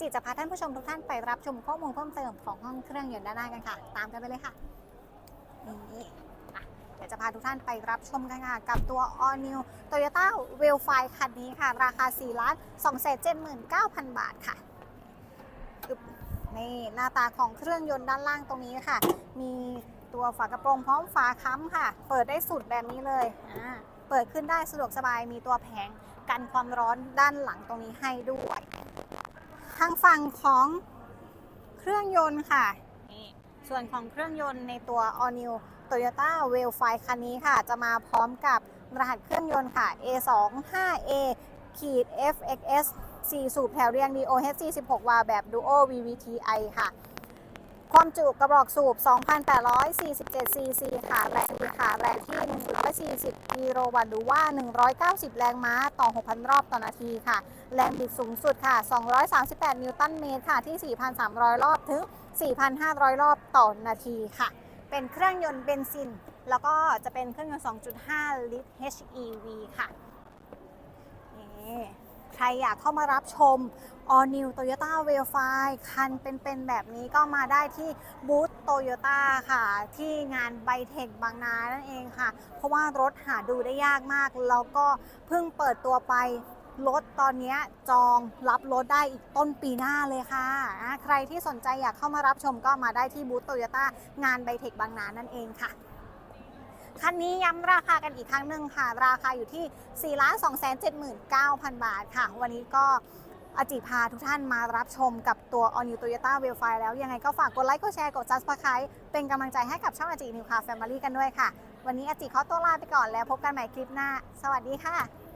จิจะพาท่านผู้ชมทุกท่านไปรับชมข้อมูลเพิ่มเติมของห้องเครื่องยนต์ด้านหน้ากันค่ะ ตามกันไปเลยค่ะนี่เดี๋ยวจะพาทุกท่านไปรับชมกันค่ะ กับตัว All New Toyota w e l f i คันนี้ค่ะ ราคา4ล้าน2 7 9 0 0 บาทค่ะนี่หน้าตาของเครื่องยนต์ด้านล่างตรงนี้ค่ะ มีตัวฝากระโปรงพร้อมฝาค้ำค่ะ เปิดได้สุดแบบนี้เลยอ่าเปิดขึ้นได้สะดวกสบายมีตัวแผงกันความร้อนด้านหลังตรงนี้ให้ด้วย ทางฝั่งของเครื่องยนต์ค่ะนี่ส่วนของเครื่องยนต์ในตัว All New Toyota w e l f i คันนี้ค่ะ จะมาพร้อมกับรหัสเครื่องยนต์ค่ะ A25A ขีด FXS 4 สูบแถวเรียง DOHC 16วาล์วแบบ Duo VVTi ค่ะ ความจุกระบอกสูบ 2,847 cc ค่ะ แรงดีค่ะแรงที่ 140 กิโลวัตต์หรือว่า 190 แรงม้าต่อ 6,000 รอบต่อนาทีค่ะ แรงบิดสูงสุดค่ะ 238 นิวตันเมตรค่ะ ที่ 4,300 รอบถึง 4,500 รอบต่อนาทีค่ะ เป็นเครื่องยนต์เบนซิน แล้วก็จะเป็นเครื่องยนต์ 2.5 ลิตร HEV ค่ะนี่ ใครอยากเข้ามารับชม All New Toyota w e l f i คันเป็นๆแบบนี้ก็มาได้ที่บูธโตโยต้าค่ะ ที่งานไบเทคบางนานั่นเองค่ะ เพราะว่ารถหาดูได้ยากมาก แล้วก็เพิ่งเปิดตัวไปรถตอนนี้จองรับรถได้อีกต้นปีหน้าเลยค่ะ ใครที่สนใจอยากเข้ามารับชมก็มาได้ที่บูธโตโยต้างานไบเทคบางนานั่นเองค่ะ คันนี้ย้ำราคากันอีกครั้งหนึ่งค่ะ ราคาอยู่ที่ 4 2 7 9 0 0 0 บาทค่ะ วันนี้ก็อาจิพาทุกท่านมารับชมกับตัว All New Toyota w e l f i แล้ว ยังไงก็ฝากกดไลค์ กดแชร์ กด Subscribe เป็นกำลังใจให้กับช่องอาจินิวคา Family กันด้วยค่ะ วันนี้อาจิขอตัวลาไปก่อนแล้วพบกันใหม่คลิปหน้า สวัสดีค่ะ